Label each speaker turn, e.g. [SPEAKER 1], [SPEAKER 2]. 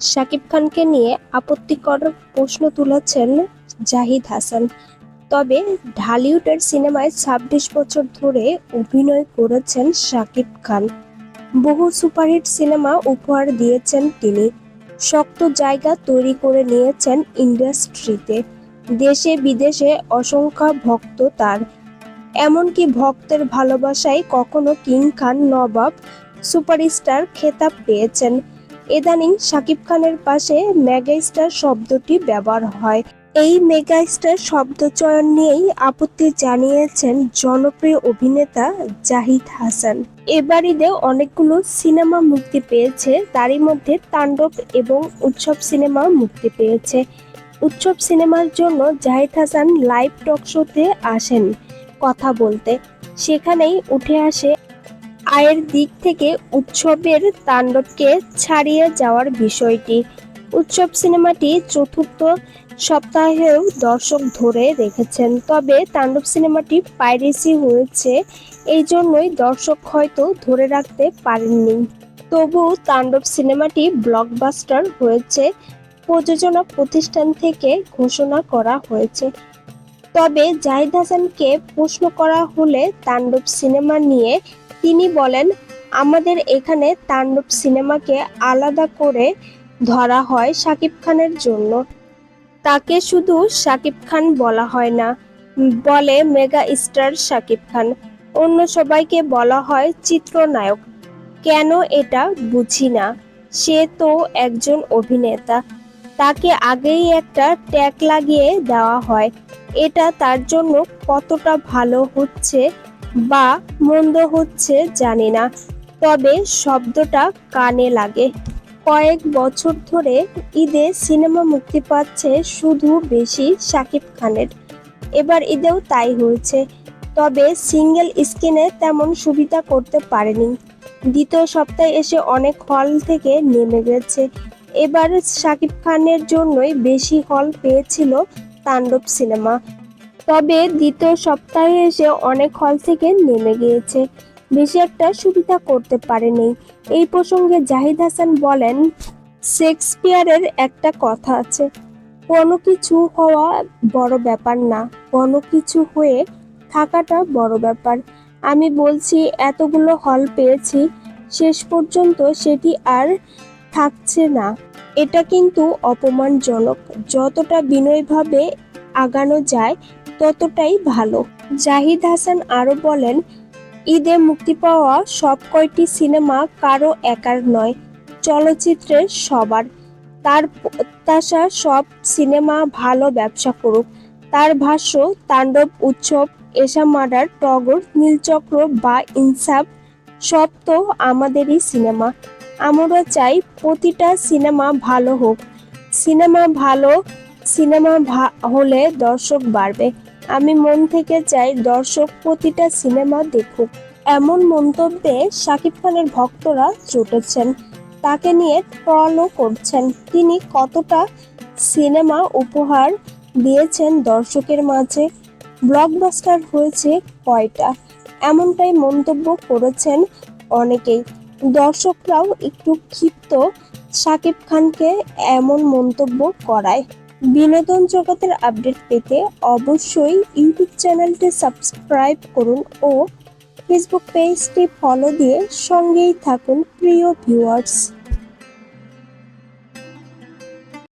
[SPEAKER 1] শাকিব খানকে নিয়ে আপত্তিকর প্রশ্ন তুলেছেন জাহিদ হাসান। তবে ঢালিউডের সিনেমায় ছাব্বিশ বছর ধরে অভিনয় করেছেন শাকিব খান। বহু সুপারহিট সিনেমা উপহার দিয়েছেন তিনি। শক্ত জায়গা তৈরি করে নিয়েছেন ইন্ডাস্ট্রিতে। দেশে বিদেশে অসংখ্য ভক্ত তার। এমনকি ভক্তের ভালোবাসায় কখনো কিং খান, নবাব, সুপারস্টার খেতাব পেয়েছেন। ইদানিং শাকিব খানের পাশে মেগাস্টার শব্দটি ব্যবহার হয়। এই মেগাস্টার শব্দ চয়ন নিয়েই আপত্তি জানিয়েছেন জনপ্রিয় অভিনেতা জাহিদ হাসান। এবার ঈদে অনেকগুলো সিনেমা মুক্তি পেয়েছে, তারই মধ্যে তাণ্ডব এবং উৎসব সিনেমা মুক্তি পেয়েছে। উৎসব সিনেমার জন্য জাহিদ হাসান লাইভ টক শোতে আসেন কথা বলতে। সেখানেই উঠে আসে আয়ের দিক থেকে উৎসবের তাণ্ডবকে ছাড়িয়ে যাওয়ার বিষয়টি। উৎসব সিনেমাটি চতুর্থ সপ্তাহেও দর্শক ধরে রেখেছেন। তবে তাণ্ডব সিনেমাটি পাইরেসি হয়েছে, এই জন্যই দর্শক হয়তো ধরে রাখতে পারেননি। তবু তাণ্ডব সিনেমাটি ব্লকবাস্টার হয়েছে, প্রযোজনা প্রতিষ্ঠান থেকে ঘোষণা করা হয়েছে। তবে জাহিদ হাসানকে প্রশ্ন করা হলে তাণ্ডব সিনেমা নিয়ে তিনি বলেন, আমাদের এখানে তাণ্ডব সিনেমাকে আলাদা করে ধরা হয় শাকিব খানের জন্য। তাকে শুধু শাকিব খান বলা হয় না, বলে মেগা স্টার শাকিব খান। অন্য সবাইকে বলা হয় চিত্রনায়ক। কেন এটা বুঝি না। সে তো একজন অভিনেতা। তাকে আগেই একটা ট্যাগ লাগিয়ে দেওয়া হয়। এটা তার জন্য কতটা ভালো হচ্ছে বা মন্দ হচ্ছে জানি না। তবে শব্দটা কানে লাগে। কয়েক বছর ধরে ঈদে সিনেমা মুক্তি পাচ্ছে শুধু বেশি শাকিব খানের। এবার ঈদেও তাই হয়েছে। তবে সিঙ্গেল স্ক্রিনে তেমন সুবিধা করতে পারেনি। দ্বিতীয় সপ্তাহে এসে অনেক হল থেকে নেমে গেছে। এবার শাকিব খানের জন্যই বেশি হল পেয়েছিল তাণ্ডব সিনেমা। তবে দ্বিতীয় সপ্তাহে এসে অনেক হল থেকে নেমে গিয়েছে। বেশি একটা সুবিধা করতে পারেনি। এই প্রসঙ্গে জাহিদ হাসান বলেন, শেক্সপিয়ারের একটা কথা আছে। কোনো কিছু হওয়া বড় ব্যাপার না। কোনো কিছু হয়ে থাকাটা বড় ব্যাপার। আমি বলছি, এতগুলো হল পেয়েছি। শেষ পর্যন্ত সেটি আর থাকছে না। এটা কিন্তু অপমানজনক। যতটা বিনয়ভাবে আগানো যায়, ততটাই ভালো। জাহিদ হাসান আরও বলেন, ঈদে মুক্তি পাওয়া সব কয়টি সিনেমা কারও একার নয়, চলচ্চিত্রের সবার। তার প্রত্যাশা, সব সিনেমা ভালো ব্যবসা করুক। তার ভাষ্য, তাণ্ডব উৎসব, এশা মার্ডার টগর, নীলচক্র বা ইনসাফ, সব তো আমাদেরই সিনেমা। আমরা চাই প্রতিটা সিনেমা ভালো হোক। সিনেমা ভালো, সিনেমা হলে দর্শক বাড়বে। আমি মন থেকে চাই দর্শক প্রতিটা সিনেমা দেখুক। এমন মন্তব্যে শাকিব খানের ভক্তরা চটেছেন তাকে নিয়ে ট্রলও করছেন। তিনি কতটা সিনেমা উপহার দিয়েছেন দর্শকের মাঝে? ব্লকবাস্টার হয়েছে কয়টা? এমনটাই মন্তব্য করেছেন অনেকেই। দর্শকরাও একটু ক্ষিপ্ত। সাকিব খানকে এমন মন্তব্য করায়। বিনোদন জগতের আপডেট পেতে অবশ্যই ইউটিউব চ্যানেলটি সাবস্ক্রাইব করুন ও ফেসবুক পেজটি ফলো দিয়ে সঙ্গেই থাকুন প্রিয় ভিউয়ার্স।